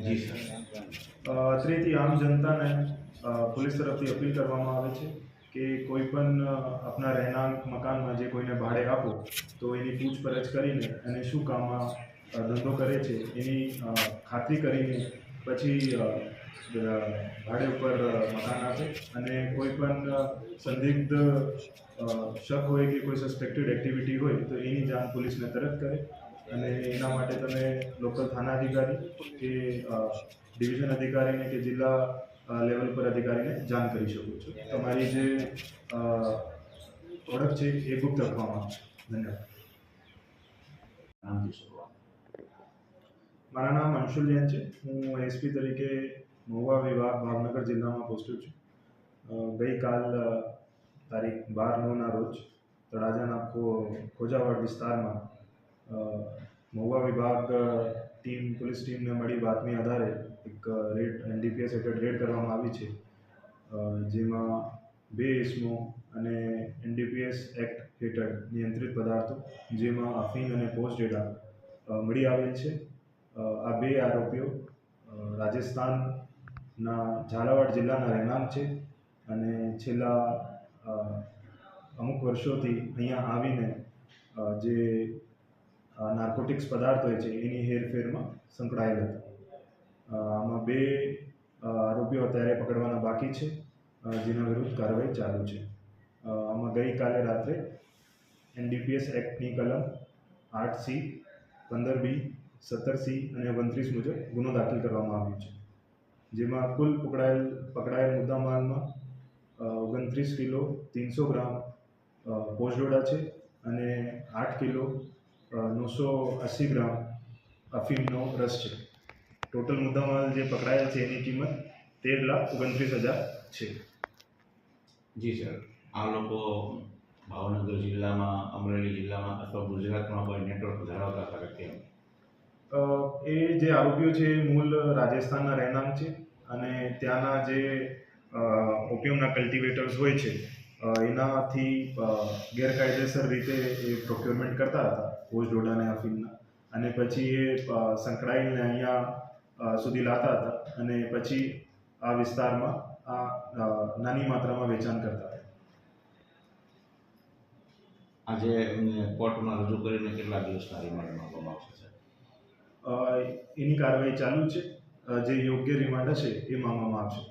જી. Sir અત્રેથી આમ જનતાને police તરફથી અપીલ કરવામાં આવે છે કે કોઈ પણ આપના રહેણાંક મકાનમાં જે કોઈને ભાડે આપો, તો એની પૂછપરછ કરીને અને શું કામમાં ધંધો કરે છે એની ખાતરી કરીને પછી ભાડે ઉપર મકાન આપે અને કોઈ પણ સંદિગ્ધ શક હોય કે કોઈ સસ્પેક્ટેડ એક્ટિવિટી હોય તો એની જાણ પોલીસને તરત કરે. અને એના માટે તમે લોકલ થાના અધિકારી કે ડિવિઝન અધિકારીને કે જિલ્લા લેવલ પર અધિકારીને જાણ કરી શકો છો. તમારી જે ઓળખ છે એ ગુપ્ત રાખવામાં આવશે ધન્યવાદ. મારા નામ અંશુલ જૈન છે. હું એસપી તરીકે મહુવા વિભાગ ભાવનગર જિલ્લામાં પોસ્ટેડ છું. ગઈકાલ તારીખ બાર નવના રોજ તળાજાના ખોજાવાડ વિસ્તારમાં મહુવા વિભાગ ટીમ, પોલીસ ટીમને મળી બાતમી આધારે એક રેડ, એનડીપીએસ હેઠળ રેડ કરવામાં આવી છે. જેમાં બે ઇસમો અને એનડીપીએસ એક્ટ હેઠળ નિયંત્રિત પદાર્થો, જેમાં અફીણ અને પોસ્ટ ડેટા મળી આવેલ છે. આ બે આરોપીઓ રાજસ્થાનના ઝાલાવાડ જિલ્લાના રહેણાંક છે અને છેલ્લા અમુક વર્ષોથી અહીંયા આવીને જે નાર્કોટિક્સ પદાર્થ હોય છે એની હેરફેરમાં સંકળાયેલ હતા. આમાં બે આરોપીઓ અત્યારે પકડવાના બાકી છે જેના વિરુદ્ધ કાર્યવાહી ચાલુ છે. આમાં ગઈકાલે રાત્રે એનડીપીએસ એક્ટની કલમ આઠ સી પંદર બી સત્તર સી અને ઓગણત્રીસ મુજબ ગુનો દાખલ કરવામાં આવ્યો છે. જેમાં કુલ પકડાયેલ પકડાયેલ મુદ્દામાલમાં ઓગણત્રીસ કિલો ત્રીસો ગ્રામ અ, પોસ્ટડોડા છે અને આઠ કિલો નવસો અસી ગ્રામ અફીમનો રસ છે. ટોટલ મુદ્દામાલ જે પકડાયેલ છે એની કિંમત તેર લાખ ઓગણત્રીસ હજાર છે. જી સર. આ લોકો ભાવનગર જિલ્લામાં અમરેલી જિલ્લામાં અથવા ગુજરાતમાં કોઈ નેટવર્ક ધરાવતા હતા એ જે આરોપીઓ છે મૂળ રાજસ્થાનના રહેણાંક છે અને ત્યાંના જે ઓપિયમના કલ્ટિવેટર્સ હોય છે એનાથી ગેરકાયદેસર રીતે એ પ્રોક્યોરમેન્ટ કરતા હતા કોચ ડોડાને અફીમના અને પછી એ સંકળાઈને અહીંયા સુધી લાવતા હતા. અને પછી આ વિસ્તારમાં આ નાની માત્રામાં વેચાણ કરતા હતા. આજે કોર્ટમાં રજૂ કરીને કેટલા દિવસના રિમાન્ડ માંગવામાં આવશે એની કાર્યવાહી ચાલુ છે. જે યોગ્ય રિમાન્ડ હશે એ માંગવામાં આવશે.